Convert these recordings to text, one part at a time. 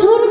ছোট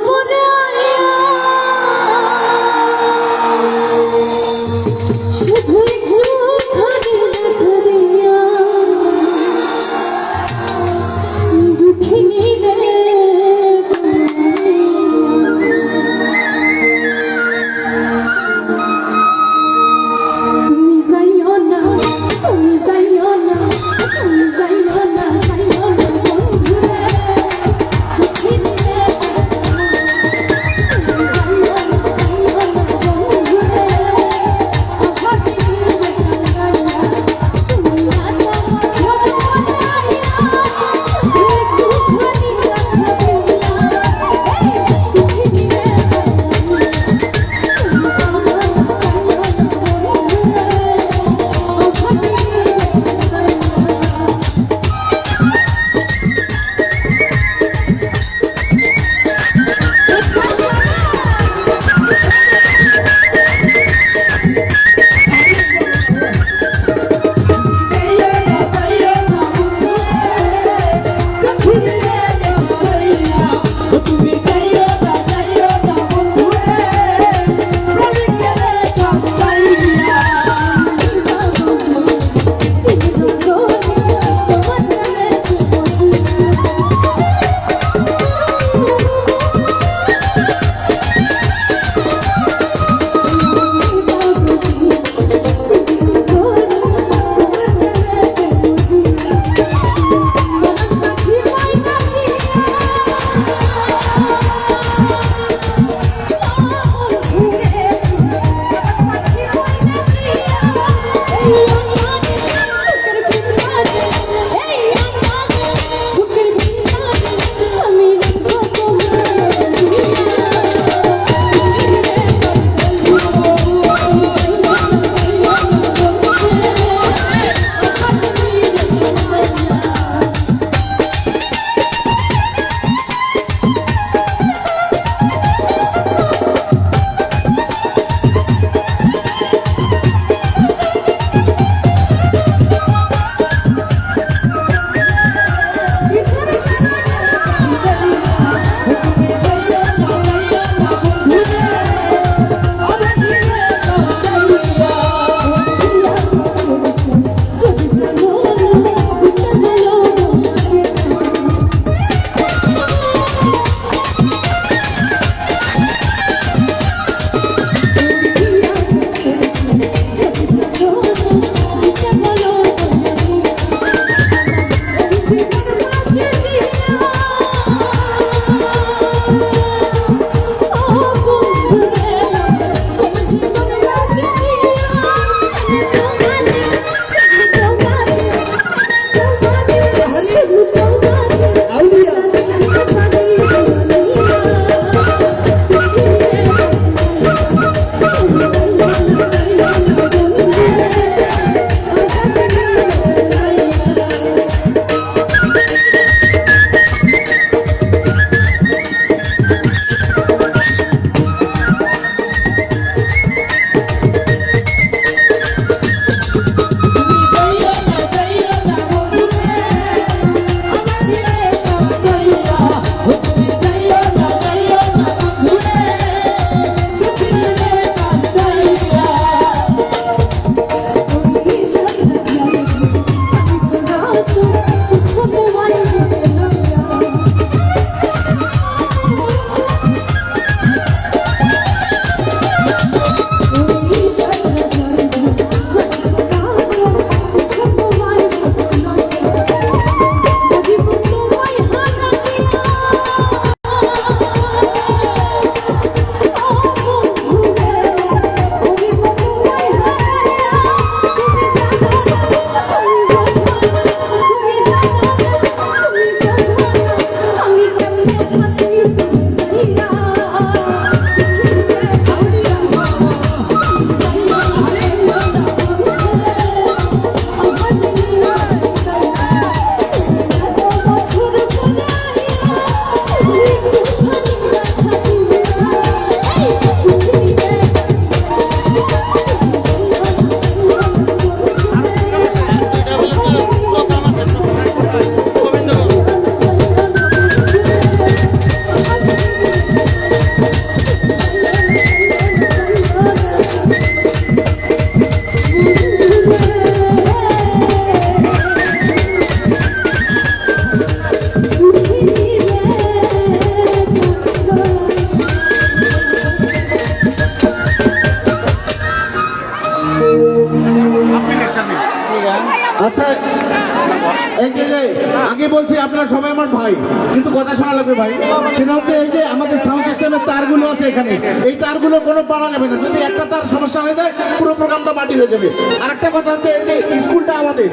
আপনারা সবাই আমার ভাই। কিন্তু কথা শোনা লাগবে ভাই। সেটা হচ্ছে এই যে আমাদের সাউন্ড সিস্টেমের তারগুলো আছে এখানে। এই তারগুলো কোনো পাওয়া যাবে না। যদি একটা তার সমস্যা হয়ে যায় পুরো প্রোগ্রামটা মাটি হয়ে যাবে। আর একটা কথা হচ্ছে এই যে স্কুলটা আমাদের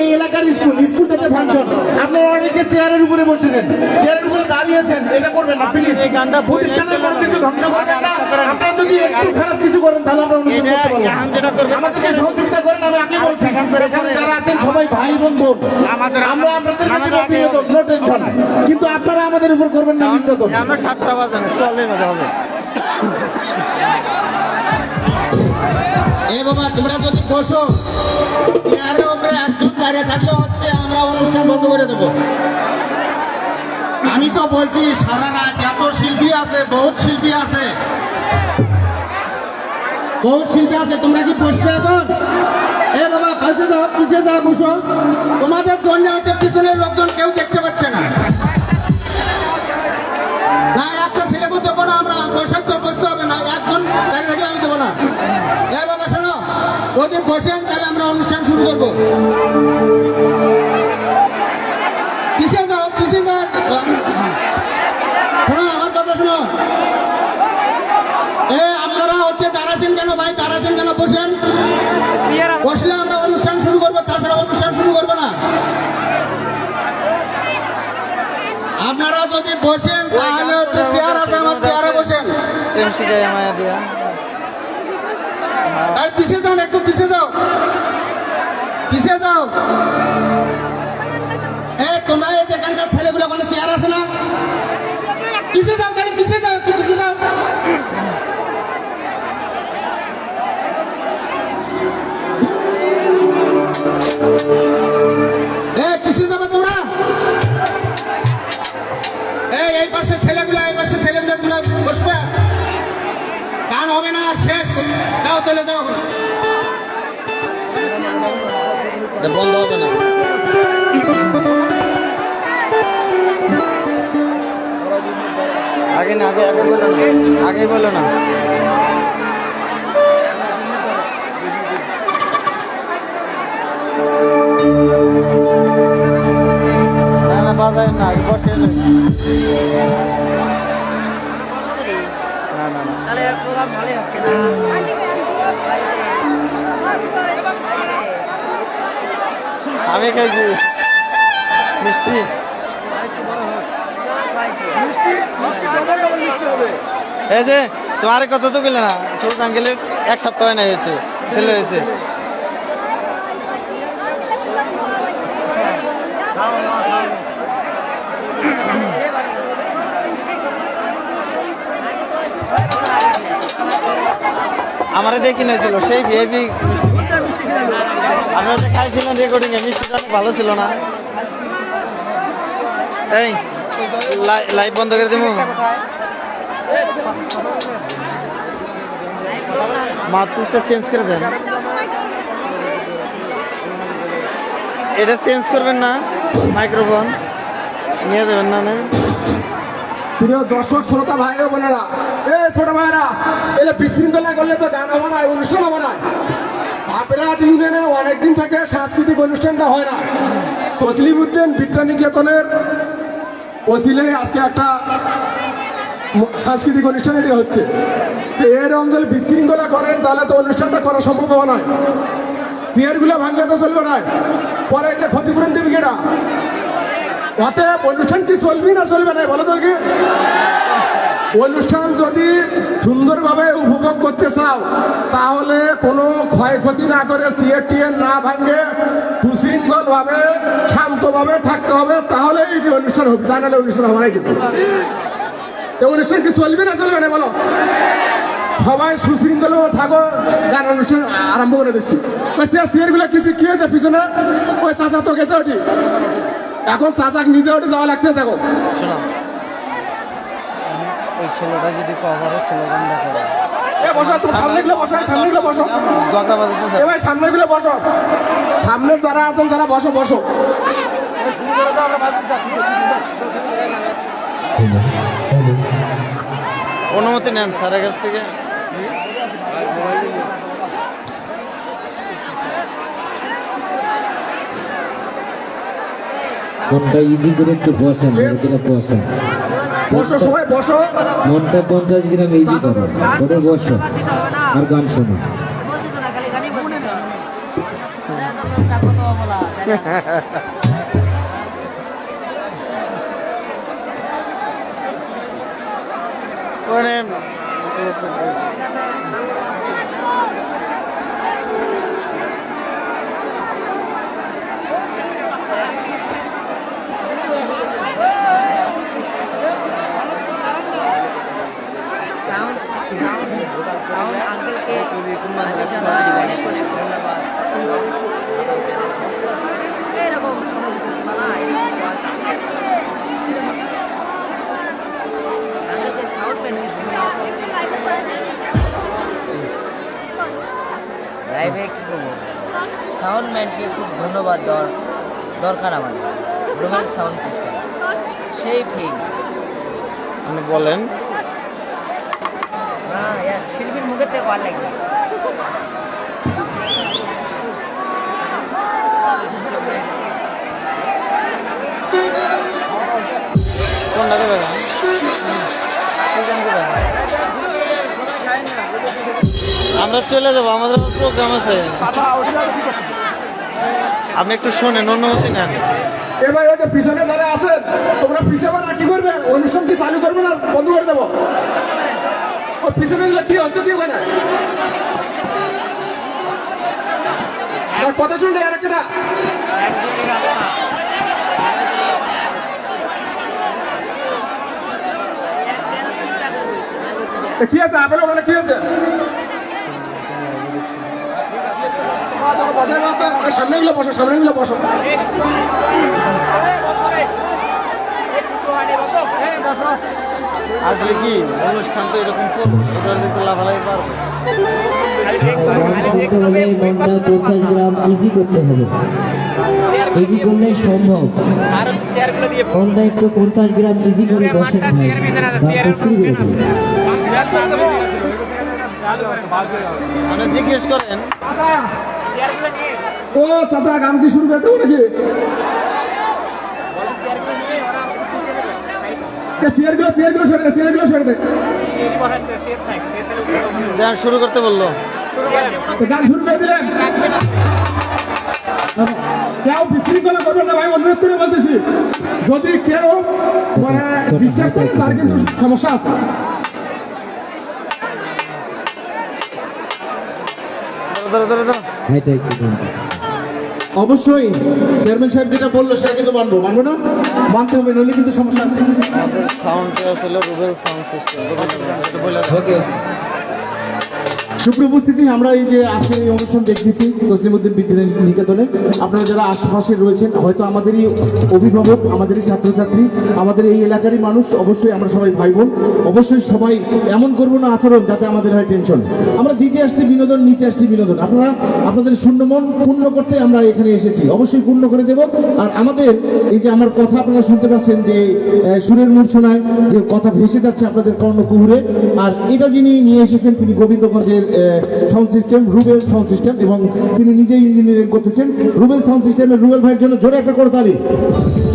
এই এলাকার স্কুল স্কুলটাতে ফাংশন আপনারা অনেকে চেয়ারের উপরে বসেছেন। চেয়ারের উপরে দাঁড়িয়েছেন এটা করবেন না প্লিজ প্রতিষ্ঠানের কোনো কিছু ধ্বংস করবেন না। আপনারা যদি একটু খারাপ কিছু করেন তাহলে আমরা অনুষ্ঠান করতে পারব আমাদেরকে সহযোগিতা করেন আমি আগে বলছি। এখানে যারা আছেন সবাই ভাই বোন বোন আমরা আপনাদের কাছে অভিযোগ নো টেনশন কিন্তু আপনারা আমাদের উপর করবেন না নির্যাতন। আমরা সাতটা বাজান চলে না হবে এ বাবা তোমরা যদি বসো চেয়ারের উপরে একজন দাঁড়িয়ে থাকলে হচ্ছে আমরা অনুষ্ঠান বন্ধ করে দেবো। আমি তো বলছি সারা রাত এত শিল্পী আছে বহুত শিল্পী আছে। বহুত শিল্পী আছে? তোমরা কি বসছো এখন? এ বাবা পাশে যাও পিছিয়ে যাও তোমাদের জন্য হয়তো পিছনের লোকজন কেউ দেখতে পাচ্ছে না। না একটা ছেলে আমরা, বসার বসতে হবে না। একজন থাকে আমি দেবো না। এ বাবা, শোনো যদি বসেন, তাহলে আমরা অনুষ্ঠান শুরু করব। কেন বসেন বসলে আমরা অনুষ্ঠান শুরু করব, তাছাড়া অনুষ্ঠান শুরু করব না। আপনারা যদি বসেন, তাহলে হচ্ছে চেয়ার আছে, আমার চেয়ারে বসেন। পিছিয়ে যাও একটু পিছিয়ে যাও। পিছিয়ে যাও। এ, তোমরা এখানকার ছেলেগুলো ওখানে চেয়ার আছে না? পিছিয়ে যাও কেন পিছিয়ে যাও, একটু পিছিয়ে যাও। এ পিছিয়ে যাবে তোমরা? এই এই পাশে ছেলেগুলো, এই পাশে ছেলেগুলো বসবে। গান হবে না শেষ। দাও চলে দাও বন্ধ হবে না। আগে না, আগে আগে বলো না। আগে বলো না। না না না না আমি খাইছি মিষ্টি? এই যে তোমার কত তো গেলে না ছোট আঙ্কেলের এক সপ্তাহ না হয়েছে ছেলে হয়েছে। আমারে দেখি নিয়েছিল, সেই হেভি আপনারা যে খাইছিলেন রেকর্ডিং এ মিষ্টিটা ভালো ছিল না। এই লাইভ বন্ধ করে দেবো মাতুসটা চেঞ্জ করে দেন। এটা চেঞ্জ করবেন না মাইক্রোফোন নিয়ে যাবেন না প্রিয় দর্শক, শ্রোতা ভাই বোনেরা এ, ছোট ভাইরা এলে বিশৃঙ্খলা করলে তো গান হবে না, অনুষ্ঠান হবে না। আপনারা ইউনিয়নে অনেকদিন থেকে সাংস্কৃতিক অনুষ্ঠানটা হয় না। তসলিম উদ্দিন বিদ্যানিকেতনের ওসিলে আজকে একটা সাংস্কৃতিক অনুষ্ঠান এটি হচ্ছে। এর অঞ্চল বিশৃঙ্খলা করেন, তাহলে তো অনুষ্ঠানটা করা সম্ভব হবে নয়গুলো ভাঙলে তো চলবে না। পরে এটা ক্ষতিপূরণ দেবে কেটা অতএব অনুষ্ঠান কি চলবে না চলবে না, বলো তো কি অনুষ্ঠান যদি সুন্দরভাবে উপভোগ করতে চাও, তাহলে কোনো ক্ষয়ক্ষতি না করে সিএটিএন না ভাঙে সুশৃঙ্খল ভাবে শান্তভাবে থাকতে হবে তাহলে এই অনুষ্ঠান হবে। তা নাহলে অনুষ্ঠান হবে না কিন্তু। অনুষ্ঠান কি চলবে না চলবে না বলো? সবাই সুশৃঙ্খল থাকো গান অনুষ্ঠান আরম্ভ করে দিচ্ছি। ওই সিয়ারগুলা কিছু কি হয়েছে পিছনে? ওই চাচা তো গেছে ওটি এখন চাচাক নিজে ওটি যাওয়া লাগছে, দেখো। শোনো। ওই ছেলেটা যদি কভারে স্লোগানটা করে এ বসো তুমি সামনে গুলো বসো সামনে গুলো বসো। জগা বাজাতে এবার সামনে বসো। সামনে যারা আছেন তারা বসো বসো। অনুমতি নেন স্যারের কাছ থেকে। মনটা ইজি করে একটু বসেন বসেন। বসো সবাই বসো। মনটা পঞ্চাশ গ্রাম ইজি করো বসো। আর গান শোনো বলতেছো না খালি গানই বলতেছো দেখো তো বলা দেখা মানে সাউন্ড সাউন্ড এরকম লাইভে কি করব? সাউন্ড ম্যানকে খুব ধন্যবাদ দরকার আমাদের। সাউন্ড সিস্টেম সেই ফিল আপনি বলেন। শিল্পীর মুখের থেকে ভালো লাগবে কোনটা আমরা চলে যাব আমাদের প্রোগ্রাম আছে। আপনি একটু শোনেন অনুমতি নেন। এ ভাই ওই যে পিছনে যারা আছেন তোমরা পিছনে না কি করবে? অনুষ্ঠান কি চালু করবে না বন্ধ করে দেবো। ওই পিছনে কি হচ্ছে কি ওখানে আর কথা শুনলে আর একটা কি আছে আপেল ওখানে কি আছে সামনে গুলো বসো সামনে গুলো বসো আসলে কি, অনুষ্ঠান তো এরকম করব লাফালাফি পারব। মানে জিজ্ঞেস করেন, ও, চাচা, গান কি শুরু করতে নাকি চেয়ারগুলো চেয়ারগুলো সরে দে চেয়ারগুলো সরে দে গান শুরু করতে বলল। গান শুরু করে দিলেন। কেউ বিশৃঙ্খলা করবেন না ভাই অনুরোধ করে বলতেছি। যদি কেউ ডিস্টার্ব করে তার কিন্তু সমস্যা আছে। ধরো ধরো ধরো অবশ্যই চেয়ারম্যান সাহেব যেটা বলল সেটা কিন্তু মানবো। মানবো না? মানতে হবে নইলে কিন্তু সমস্যা আছে। আমাদের আসলে রুবেল সাউন্ড সিস্টেম ওকে সুপ্রিয় উপস্থিতি আমরা এই যে আজকের এই অনুষ্ঠান দেখতেছি তসলিমুদ্দিন বিদ্যালয় নিকেতনে। আপনারা যারা আশেপাশে রয়েছেন, হয়তো আমাদেরই অভিভাবক, আমাদেরই ছাত্রছাত্রী, আমাদের এই এলাকারই মানুষ, অবশ্যই আমরা সবাই ভাই বোন অবশ্যই সবাই এমন করব না আচরণ যাতে আমাদের হয় টেনশন। আমরা দিতে আসছি বিনোদন নিতে আসছি বিনোদন। আপনারা আপনাদের শূন্য মন পূর্ণ করতে আমরা এখানে এসেছি। অবশ্যই পূর্ণ করে দেব। আর আমাদের এই যে আমার কথা আপনারা শুনতে পাচ্ছেন যে সুরের মূর্ছনায় যে কথা ভেসে যাচ্ছে আপনাদের কর্ণকুহুরে, আর এটা যিনি নিয়ে এসেছেন, তিনি গোবিন্দগঞ্জের sound system Rubel sound system এবং তিনি নিজেই ইঞ্জিনিয়ারিং করতেছেন। রুবেল সাউন্ড সিস্টেমের রুবেল ভাইয়ের জন্য জোরে একটা করতালি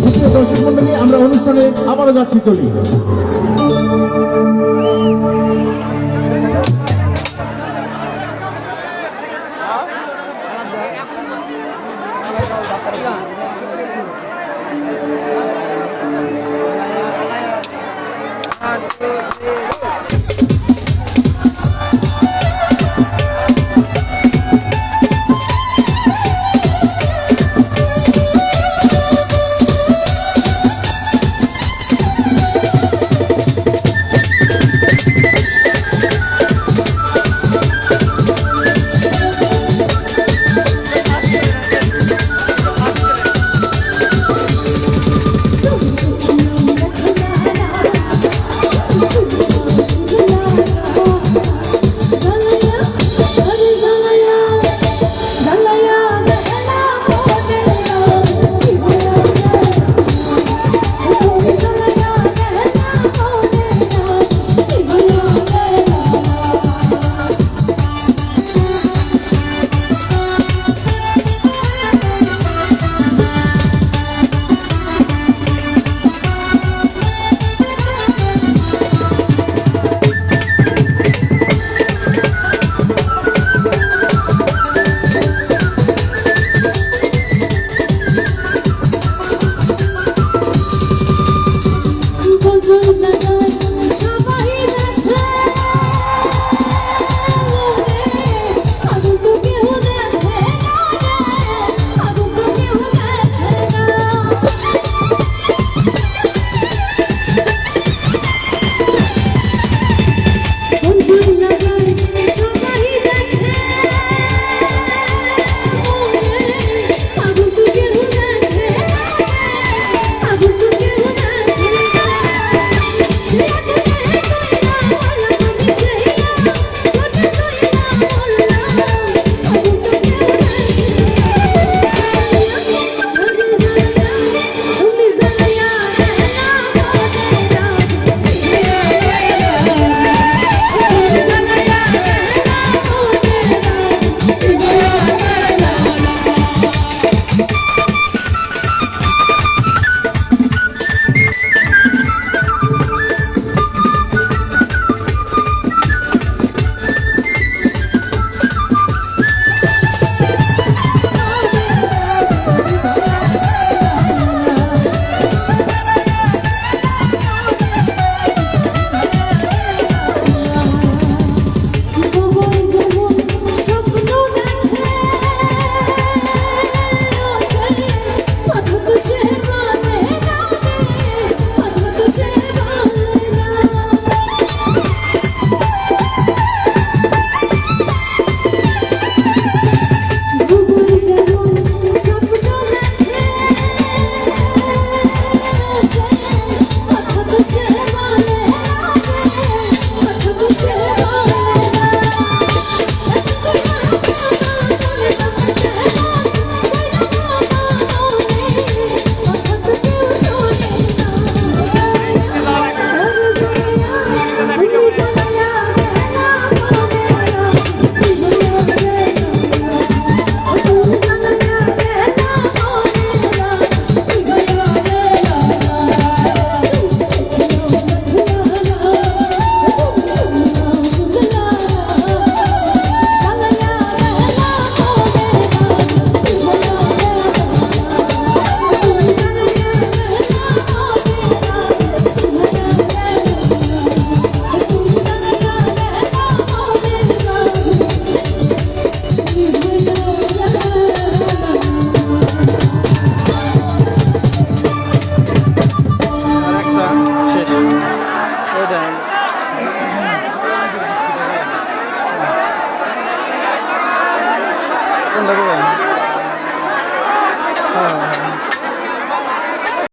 সুপ্রিয় দর্শক মন্ডলী, আমরা অনুষ্ঠানে আবারও যাচ্ছি, চলি।